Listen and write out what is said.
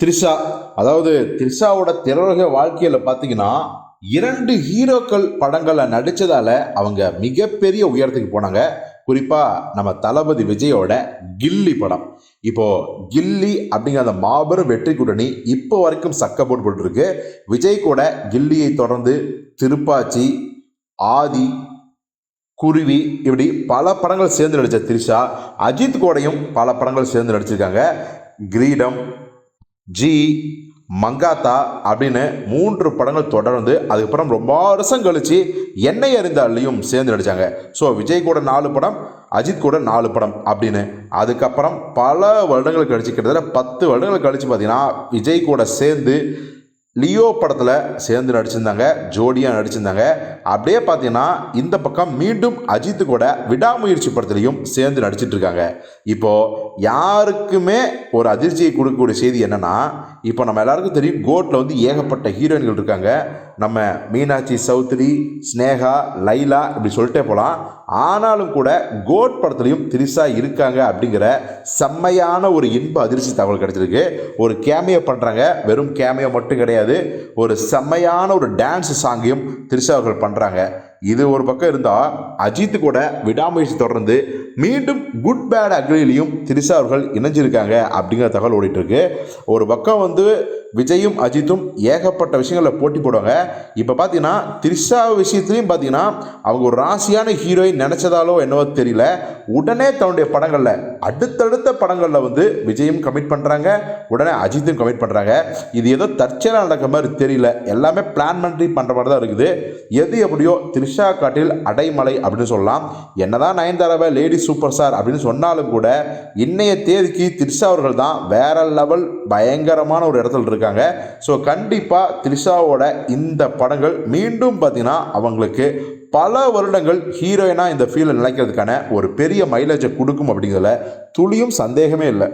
த்ரிஷா அதாவது த்ரிஷாவோட திரலக வாழ்க்கையில் பார்த்தீங்கன்னா இரண்டு ஹீரோக்கள் படங்களை நடித்ததால அவங்க மிகப்பெரிய உயரத்துக்கு போனாங்க. குறிப்பாக நம்ம தளபதி விஜயோட கில்லி படம். இப்போது கில்லி அப்படிங்கிற அந்த மாபெரும் வெற்றி கூட்டணி இப்போ வரைக்கும் சக்க போட்டு போட்டுருக்கு. விஜய் கூட கில்லியை தொடர்ந்து திருப்பாச்சி ஆதி குருவி இப்படி பல படங்கள் சேர்ந்து நடித்த த்ரிஷா அஜித் கூடையும் பல படங்கள் சேர்ந்து நடிச்சிருக்காங்க. கிரீடம் ஜி மங்காத்தா அப்படின்னு மூன்று படங்கள் தொடர்ந்து அதுக்கப்புறம் ரொம்ப வருஷம் கழித்து என்னை அறிந்தாலையும் சேர்ந்து நடித்தாங்க ஸோ விஜய் கூட நாலு படம் அஜித் கூட நாலு படம் அப்படின்னு. அதுக்கப்புறம் பல வருடங்கள் கழிச்சு கிட்டத்தட்ட பத்து வருடங்கள் கழித்து பார்த்தீங்கன்னா விஜய் கூட சேர்ந்து லியோ படத்தில் சேர்ந்து நடிச்சிருந்தாங்க ஜோடியாக நடிச்சிருந்தாங்க. அப்படியே பார்த்தீங்கன்னா இந்த பக்கம் மீண்டும் அஜித்து கூட விடாமுயற்சி படத்துலையும் சேர்ந்து நடிச்சிட்ருக்காங்க. இப்போது யாருக்குமே ஒரு அதிர்ச்சியை கொடுக்கக்கூடிய செய்தி என்னென்னா இப்போ நம்ம எல்லாருக்கும் தெரியும் கோட்டில் வந்து ஏகப்பட்ட ஹீரோயின்கள் இருக்காங்க. நம்ம மீனாட்சி சௌத்ரி ஸ்னேகா லைலா இப்படி சொல்லிட்டே போகலாம் ஆனாலும் கூட கோட் படத்துலையும் திரிசா இருக்காங்க அப்படிங்கிற செம்மையான ஒரு இன்ப அதிர்ச்சி தகவல் கிடைச்சிருக்கு. ஒரு கேமியோ பண்ணுறாங்க வெறும் கேமியோ மட்டும் கிடையாது. ஒரு செம்மையான ஒரு டான்ஸ் சாங்கையும் திரிஷா அவர்கள் பண்ணுறாங்க இது ஒரு பக்கம் இருந்தால் அஜித் கூட விடாமுயற்சி தொடர்ந்து மீண்டும் குட் பேட் அக்ரிலையும் திரிஷா அவர்கள் இணைஞ்சிருக்காங்க அப்படிங்கிற தகவல் ஓடிட்டுருக்கு. ஒரு பக்கம் வந்து விஜயும் அஜித்தும் ஏகப்பட்ட விஷயங்களில் போட்டி போடுவாங்க. இப்போ பார்த்தீங்கன்னா திரிஷா விஷயத்துலையும் பார்த்தீங்கன்னா அவங்க ஒரு ராசியான ஹீரோயின் நினச்சதாலோ என்னவோ தெரியல. உடனே தன்னுடைய படங்களில் அடுத்தடுத்த படங்களில் வந்து விஜயும் கமிட் பண்ணுறாங்க உடனே அஜித்தும் கமிட் பண்ணுறாங்க இது ஏதோ தற்செயலாக நடக்கிற மாதிரி தெரியல. எல்லாமே பிளான் பண்ணி பண்ணுற மாதிரி தான் இருக்குது. எது எப்படியோ த்ரிஷா காட்டில் அடைமலை அப்படின்னு சொல்லலாம். என்னதான் நயன்தாராவை லேடி சூப்பர் ஸ்டார் அப்படின்னு சொன்னாலும் கூட இன்னைய தேதிக்கு த்ரிஷா அவர்கள் தான் வேற லெவல் பயங்கரமான ஒரு இடத்துல இருக்காங்க. ஸோ கண்டிப்பாக த்ரிஷாவோட இந்த படங்கள் மீண்டும் பார்த்தீங்கன்னா அவங்களுக்கு பல வருடங்கள் ஹீரோயினாக இந்த ஃபீல்டில் நிலைக்கிறதுக்கான ஒரு பெரிய மைலேஜை கொடுக்கும் அப்படிங்கிறதுல துளியும் சந்தேகமே இல்லை.